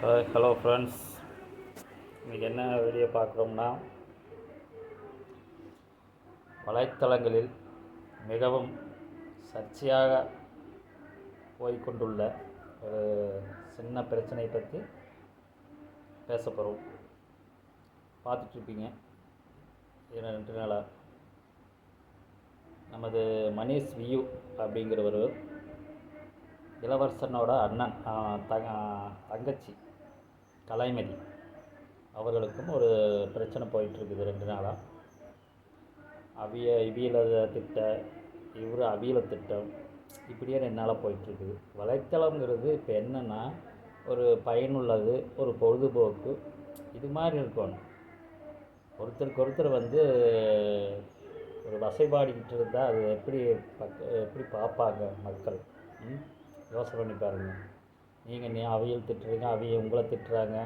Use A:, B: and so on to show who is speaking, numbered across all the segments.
A: Hi hello friends இன்றைக்கி என்ன video பார்க்குறோம்னா வலைத்தளங்களில் மிகவும் சர்ச்சையாக போய்க்கொண்டுள்ள ஒரு சின்ன பிரச்சனையை பற்றி பேச போகிறோம் பார்த்துட்ருப்பீங்க. இது ரெண்டு நாளாக நமது மனிஷ் வியூ அப்படிங்கிறவர் இளவரசனோட அண்ணன் தங்க தங்கச்சி. கலைமதி அவர்களுக்கும் ஒரு பிரச்சனை போயிட்டுருக்குது ரெண்டு நாளாக அவிய இவியல திட்ட இவர் அவியல திட்டம் இப்படியே ரெண்டு நாளாக போயிட்டுருக்குது. வலைத்தளங்கிறது இப்போ என்னென்னா ஒரு பயனுள்ளது ஒரு பொழுதுபோக்கு இது மாதிரி இருக்கணும் ஒருத்தருக்கு ஒருத்தர் வந்து ஒரு வசைபாடிக்கிட்டு இருந்தால் அது எப்படி பக்க எப்படி பார்ப்பாங்க மக்கள்? ம்? யோசனை பண்ணி பாருங்கள் நீங்கள் நீ அவையில் திட்டுறீங்க அவைய உங்களை திட்டுறாங்க.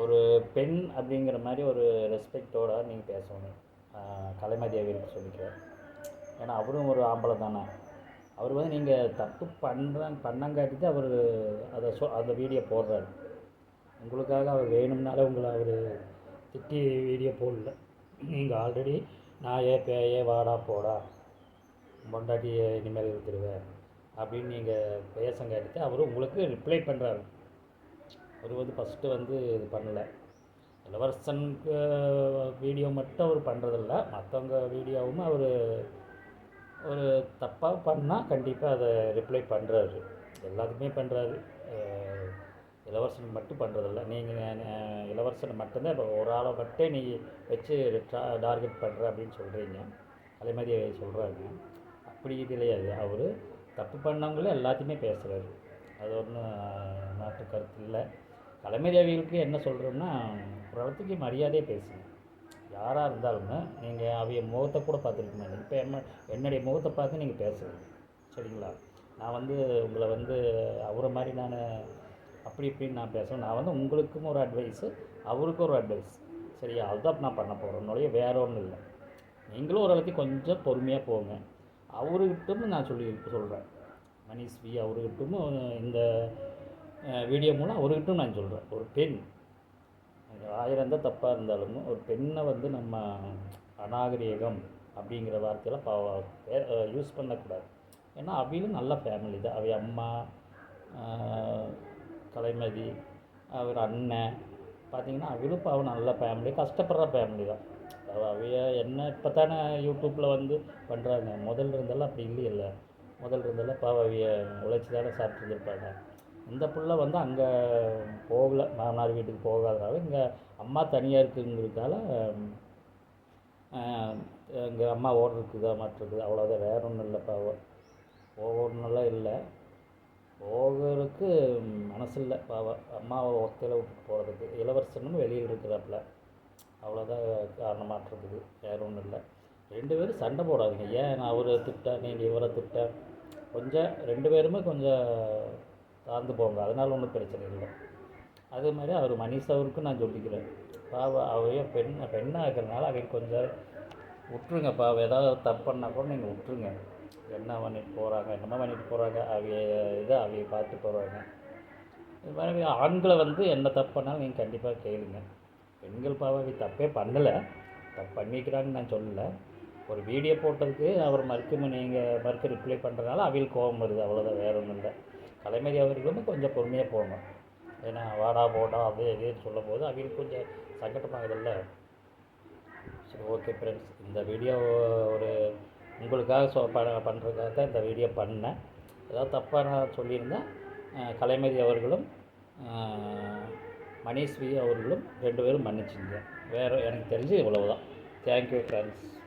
A: ஒரு பெண் அப்படிங்கிற மாதிரி ஒரு ரெஸ்பெக்டோட நீங்கள் பேசணும். கலைமதி அவையில் சொல்லிக்கிறேன். ஏன்னா அவரும் ஒரு ஆம்பளை தானே. அவர் வந்து நீங்கள் தப்பு பண்ணுற பண்ணங்காட்டி தான் அவர் அதை சொ அந்த வீடியோ போடுறாரு. உங்களுக்காக அவர் வேணும்னாலே உங்களை அவர் திட்டி வீடியோ போடல. நீங்கள் ஆல்ரெடி நான் ஏ பே ஏ வாடா போடா. பொண்டாட்டி இனிமேல் இருந்துருவேன் அப்படின்னு நீங்கள் பேசங்காட்டி அவர் உங்களுக்கு ரிப்ளை பண்ணுறாரு அவர் வந்து ஃபஸ்ட்டு வந்து இது பண்ணலை. இளவரசனுக்கு வீடியோ மட்டும் அவர் பண்ணுறதில்ல மற்றவங்க வீடியோவும் அவர் ஒரு தப்பாக பண்ணால் கண்டிப்பாக அதை ரிப்ளை பண்ணுறாரு எல்லாத்துக்குமே பண்ணுறாரு இளவரசனுக்கு மட்டும் பண்ணுறதில்ல நீங்கள் இளவரசனை மட்டும்தான் இப்போ ஒரு ஆளை மட்டும் நீ வச்சு டார்கெட் பண்ணுற அப்படின்னு சொல்கிறீங்க அதே மாதிரி சொல்கிறாங்க அப்படி இது கிடையாது அவர் தப்பு பண்ணவங்களும் எல்லாத்தையுமே பேசுகிறாரு அது ஒன்றும் நாட்டு கருத்து இல்லை. கலைமதியாவிகளுக்கு என்ன சொல்கிறோம்னா ஒரு மரியாதையே பேசுங்க. யாராக இருந்தாலுமே நீங்கள் அவைய முகத்தை கூட பார்த்துருக்க மாட்டீங்க. இப்போ என்ன என்னுடைய முகத்தை பார்த்து நீங்கள் பேசுங்க சரிங்களா? நான் வந்து உங்களை வந்து அவரை மாதிரி நான் அப்படி இப்படின்னு நான் பேசுவேன் நான் வந்து உங்களுக்கும் ஒரு அட்வைஸு அவருக்கும் ஒரு அட்வைஸ் சரியா? அதுதான் நான் பண்ண போகிறேன் வேற ஒன்றும் இல்லை. நீங்களும் ஓரளவுக்கு கொஞ்சம் பொறுமையாக போங்க. அவர்கிட்டும் நான் சொல்லி சொல்கிறேன் மணிஷ் வி அவர்கிட்டும் இந்த வீடியோ மூலம் அவர்கிட்டும் நான் சொல்கிறேன் ஒரு பெண் ஆயிரம் தான் தப்பாக இருந்தாலும் ஒரு பெண்ணை வந்து நம்ம அநாகரிகம் அப்படிங்கிற வார்த்தையெல்லாம் பா யூஸ் பண்ணக்கூடாது. ஏன்னா அவையிலும் நல்ல ஃபேமிலி தான். அவை அம்மா கலைமதி அவர் அண்ணன் பார்த்தீங்கன்னா அவளும் பாவம் நல்ல ஃபேமிலி கஷ்டப்படுற ஃபேமிலி தான். அவைய என்ன இப்போ தானே யூடியூப்பில் வந்து பண்ணுறாங்க முதல்ல இருந்தெல்லாம் அப்படி இல்லையில்ல. முதல்ல இருந்தெல்லாம் பாவ உழைச்சி தானே சாப்பிட்டுருந்துருப்பாங்க இந்த பிள்ளை வந்து அங்கே போகலை. மாமனார் வீட்டுக்கு போகாதனால இங்கே அம்மா தனியாக இருக்குங்கிறதால இங்கே அம்மா ஓடுறதுக்கு இருக்குதா மாட்டிருக்குது. அவ்வளோதான் வேற ஒன்றும் இல்லை பாவம். போகணுன்னெல்லாம் இல்லை. போகிறதுக்கு மனசு இல்லை பாவம். அம்மாவை ஒத்தையில் விட்டுட்டு போகிறதுக்கு இளவரசனும் வெளியில் இருக்கிறாப்புல. அவ்வளோதான் காரணமாக இருக்குது வேற ஒன்றும் இல்லை. ரெண்டு பேரும் சண்டை போடாதீங்க. ஏன் நான் அவரை திட்டேன் நீ இவரை திட்டேன்? கொஞ்சம் ரெண்டு பேருமே கொஞ்சம் தாழ்ந்து போங்க. அதனால் ஒன்றும் பிரச்சனை இல்லை. அதே மாதிரி அவர் மனிஷ் அவருக்கும் நான் சொல்லிக்கிறேன். பாவம் அவைய பெண் பெண்ணாக இருக்கிறனால அவங்க கொஞ்சம் விட்ருங்க பாவம் ஏதாவது தப்பு பண்ணால் கூட நீங்கள் விட்ருங்க என்ன பண்ணிட்டு போகிறாங்க என்னமோ பண்ணிட்டு போகிறாங்க அவைய இதை அவைய பார்த்து போகிறாங்க இது மாதிரி ஆண்களை வந்து என்ன தப்பு பண்ணாலும் நீங்கள் கண்டிப்பாக கேளுங்க. பெண்கள் பாவாவி தப்பே பண்ணலை. தப்பு பண்ணிக்கிறாங்கன்னு நான் சொல்லலை. ஒரு வீடியோ போட்டதுக்கு அவர் மறுக்க நீங்கள் மறுக்க ரிப்ளை பண்ணுறதுனால அவையில் கோபம் வருது. அவ்வளோதான் வேற ஒன்றும் இல்லை. கலைமதி அவர்களுமே கொஞ்சம் பொறுமையாக போகணும். ஏன்னா வாடா போடா அது இதே சொல்லும் போது அவங்களுக்கு கொஞ்சம் சங்கடமாகுதுல்ல சரி ஓகே ஃப்ரெண்ட்ஸ் இந்த வீடியோ ஒரு உங்களுக்காக சொ ப பண்ணுறதுக்காக தான் இந்த வீடியோ பண்ணேன். ஏதாவது தப்பாக நான் சொல்லியிருந்தேன் கலைமதி அவர்களும் அஹ், அவர்களும் ரெண்டு பேரும் மன்னிச்சிங்க. வேறு எனக்கு தெரிஞ்சு இவ்வளவுதான். Thank you friends